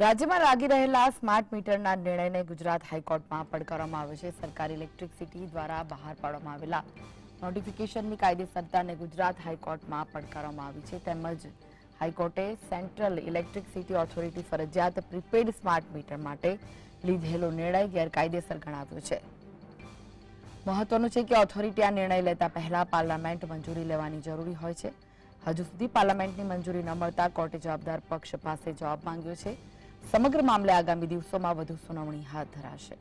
રાજ્યમાં લાગી રહેલા સ્માર્ટ મીટરના નિર્ણયને ગુજરાત હાઈકોર્ટમાં પડકારવામાં આવ્યો છે. સરકારી ઇલેક્ટ્રિસિટી દ્વારા બહાર પાડવામાં આવેલા નોટિફિકેશનની કાયદેસરતાને ગુજરાત હાઈકોર્ટમાં પડકારવામાં આવી છે. તેમજ હાઈકોર્ટે સેન્ટ્રલ ઇલેક્ટ્રિસિટી ઓથોરિટી ફરજિયાત પ્રીપેડ સ્માર્ટ મીટર માટે લીધેલો નિર્ણય ગેરકાયદેસર ગણાવ્યો છે. મહત્વનું છે કે ઓથોરિટી આ નિર્ણય લેતા પહેલા પાર્લામેન્ટ મંજૂરી લેવાની જરૂરી હોય છે. હજુ સુધી પાર્લામેન્ટની મંજૂરી ન મળતા કોર્ટે જવાબદાર પક્ષ પાસે જવાબ માંગ્યો છે. સમગ્ર મામલે આગામી દિવસોમાં વધુ સુનાવણી હાથ ધરાશે.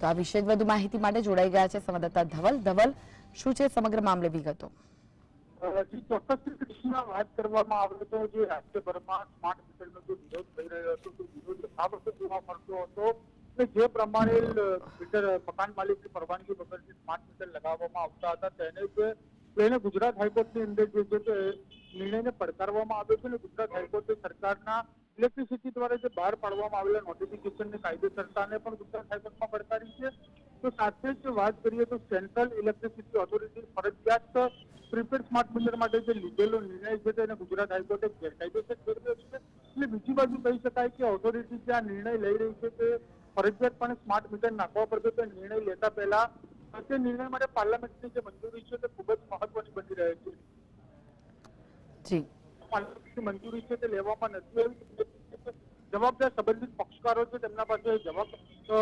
તો આ વિશે વધુ માહિતી માટે જોડાઈ ગયા છે સંવાદદાતા ધવલ. ધવલ, શું છે સમગ્ર મામલે વિગતો? ચોક્કસ કૃષ્ણ વાત કરવામાં આવે તો જે રાજ્યભરમાં સ્માર્ટ મીટરનો જે વિરોધ થઈ રહ્યો હતો તો વિરોધ યથાવત જોવા મળતો હતો કે જે પ્રમાણે મીટર મકાન માલિકની પરવાનગી વગર જે સ્માર્ટ મીટર લગાવવામાં આવતા હતા, તેને જ તેને ગુજરાત હાઈકોર્ટની અંદર જે છે તે નિર્ણયને પડકારવામાં આવ્યો છે અને ગુજરાત હાઈકોર્ટે સરકારના ઇલેક્ટ્રિસિટી દ્વારા જે બહાર પાડવામાં આવેલા નોટિફિકેશનની કાયદેસરતાને પણ ગુજરાત હાઈકોર્ટમાં પડકારી છે. તો સાથે જ વાત કરીએ તો સેન્ટ્રલ ઇલેક્ટ્રિસિટી ઓથોરિટી ફરજિયાત પ્રીપેડ સ્માર્ટ મીટર માટે જે લીધેલો નિર્ણય છે તેને ગુજરાત હાઈકોર્ટે ગેરકાયદેસર કર્યો છે. એટલે બીજી બાજુ કહી શકાય કે ઓથોરિટી જે આ નિર્ણય લઈ રહી છે તે ફરજિયાતપણે સ્માર્ટ મીટર નાખવા પડશે તે નિર્ણય લેતા પહેલા તે નિર્ણય માટે પાર્લામેન્ટની જે મંજૂરી છે તે ખૂબ જ છે જી. મંજૂરી છે તે લેવામાં નથી આવી. જવાબદાર સંબંધિત પક્ષકારો છે તેમના પાસે જવાબ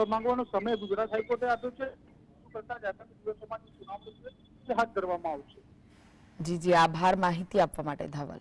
માંગવાનો સમય ગુજરાત હાઈકોર્ટે આપ્યો છે. કરતા આગામી દિવસોમાં સુનાવણી હાથ ધરવામાં આવશે. જી જી. આભાર માહિતી આપવા માટે ધવલ.